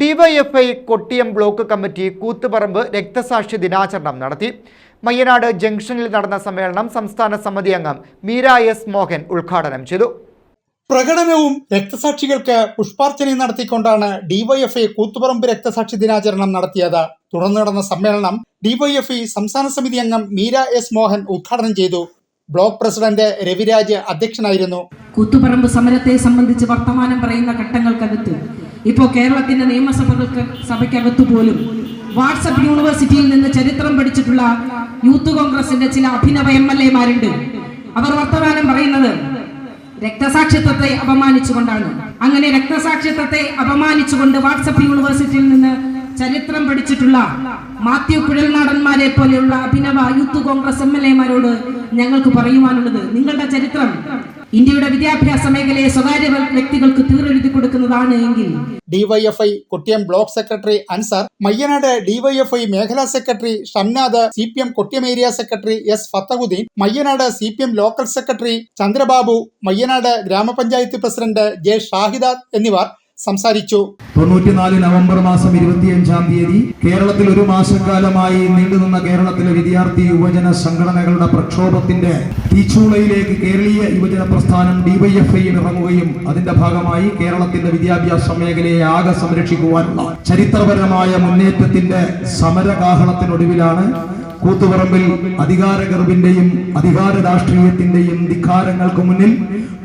DYFI Kottiyam block committee Koothuparamba രക്തസാക്ഷി ദിനാചരണം നടത്തി. മയ്യനാട് ജംഗ്ഷനിൽ നടന്ന സമ്മേളനം സംസ്ഥാന സമിതി അംഗം മീര എസ് മോഹൻ ഉദ്ഘാടനം ചെയ്തു. പ്രകടനവും രക്തസാക്ഷികൾക്ക് പുഷ്പാർച്ചനയും നടത്തിക്കൊണ്ടാണ് ഡിവൈഎഫ്ഐ കൂത്തുപറമ്പ് രക്തസാക്ഷി ദിനാചരണം നടത്തിയത്. തുടർന്ന് നടന്ന സമ്മേളനം ഡിവൈഎഫ്ഐ സംസ്ഥാന സമിതി അംഗം മീര എസ് മോഹൻ ഉദ്ഘാടനം ചെയ്തു. ബ്ലോക്ക് പ്രസിഡന്റ് രവിരാജ് അധ്യക്ഷനായിരുന്നു. കൂത്തുപറമ്പ് സമരത്തെ സംബന്ധിച്ച് വർത്തമാനം പറയുന്ന ഇപ്പോൾ കേരളത്തിന്റെ നിയമസഭകൾക്ക് സഭയ്ക്കകത്ത് പോലും വാട്സപ്പ് യൂണിവേഴ്സിറ്റിയിൽ നിന്ന് ചരിത്രം പഠിച്ചിട്ടുള്ള യൂത്ത് കോൺഗ്രസിന്റെ ചില അഭിനവ എം എൽ എമാരുണ്ട്. അവർ വർത്തമാനം പറയുന്നത് രക്തസാക്ഷിത്വത്തെ അപമാനിച്ചുകൊണ്ടാണ്. അങ്ങനെ രക്തസാക്ഷിത്വത്തെ അപമാനിച്ചുകൊണ്ട് വാട്സപ്പ് യൂണിവേഴ്സിറ്റിയിൽ നിന്ന് ചരിത്രം പഠിച്ചിട്ടുള്ള മാത്യു കുഴൽനാടന്മാരെ പോലെയുള്ള അഭിനവ യൂത്ത് കോൺഗ്രസ് എം എൽ എമാരോട് ഞങ്ങൾക്ക് പറയുവാനുള്ളത് നിങ്ങളുടെ ചരിത്രം ഇന്ത്യയുടെ വിദ്യാഭ്യാസ മേഖലയെ സ്വകാര്യ വ്യക്തികൾക്ക് തീരെഴുതി കൊടുക്കുന്നതാണ് എങ്കിൽ. DYFI Kottiyam block secretary Ansar Mayyanad DYFI മേഖലാ secretary Shamnath C P M Kottiyam area secretary S Fathahuddeen Mayyanad C P M local secretary Chandrababu Mayyanad gramapanchayat president J ഷാഹിദാദ് എന്നിവർ സംസാരിച്ചു. തൊണ്ണൂറ്റിനാല് നവംബർ മാസം ഇരുപത്തിയഞ്ചാം തീയതി കേരളത്തിൽ ഒരു മാസക്കാലമായി നീണ്ടുനിന്ന കേരളത്തിലെ വിദ്യാർത്ഥി യുവജന സംഘടനകളുടെ പ്രക്ഷോഭത്തിന്റെ തീച്ചൂളയിലേക്ക് കേരളീയ യുവജന പ്രസ്ഥാനം ഡിവൈഎഫ്ഐയിൽ ഇറങ്ങുകയും അതിന്റെ ഭാഗമായി കേരളത്തിന്റെ വിദ്യാഭ്യാസ മേഖലയെ ആകെ സംരക്ഷിക്കുവാനുള്ള ചരിത്രപരമായ മുന്നേറ്റത്തിന്റെ സമരകാഹളത്തിനൊടുവിലാണ് കൂത്തുപറമ്പിൽ അധികാര ഗർഭിന്റെയും അധികാര രാഷ്ട്രീയത്തിന്റെയും ധിക്കാരങ്ങൾക്ക് മുന്നിൽ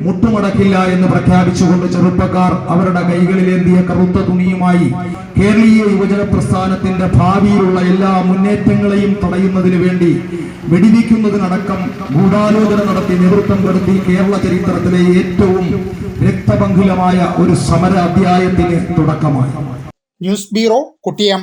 മുട്ടുമടക്കില്ല എന്ന് പ്രഖ്യാപിച്ചുകൊണ്ട് ചെറുപ്പക്കാർ അവരുടെ കൈകളിലേന്തിയ കറുത്ത തുണിയുമായി കേരളീയ യുവജന പ്രസ്ഥാനത്തിന്റെ ഭാവിയിലുള്ള എല്ലാ മുന്നേറ്റങ്ങളെയും തടയുന്നതിന് വേണ്ടി വെടിവെക്കുന്നതിനടക്കം ഗൂഢാലോചന നടത്തി നേതൃത്വം കെടുത്തി കേരള ചരിത്രത്തിലെ ഏറ്റവും രക്തപങ്കുലമായ ഒരു സമര അധ്യായത്തിന് തുടക്കമായി. News bureau Kottiyam.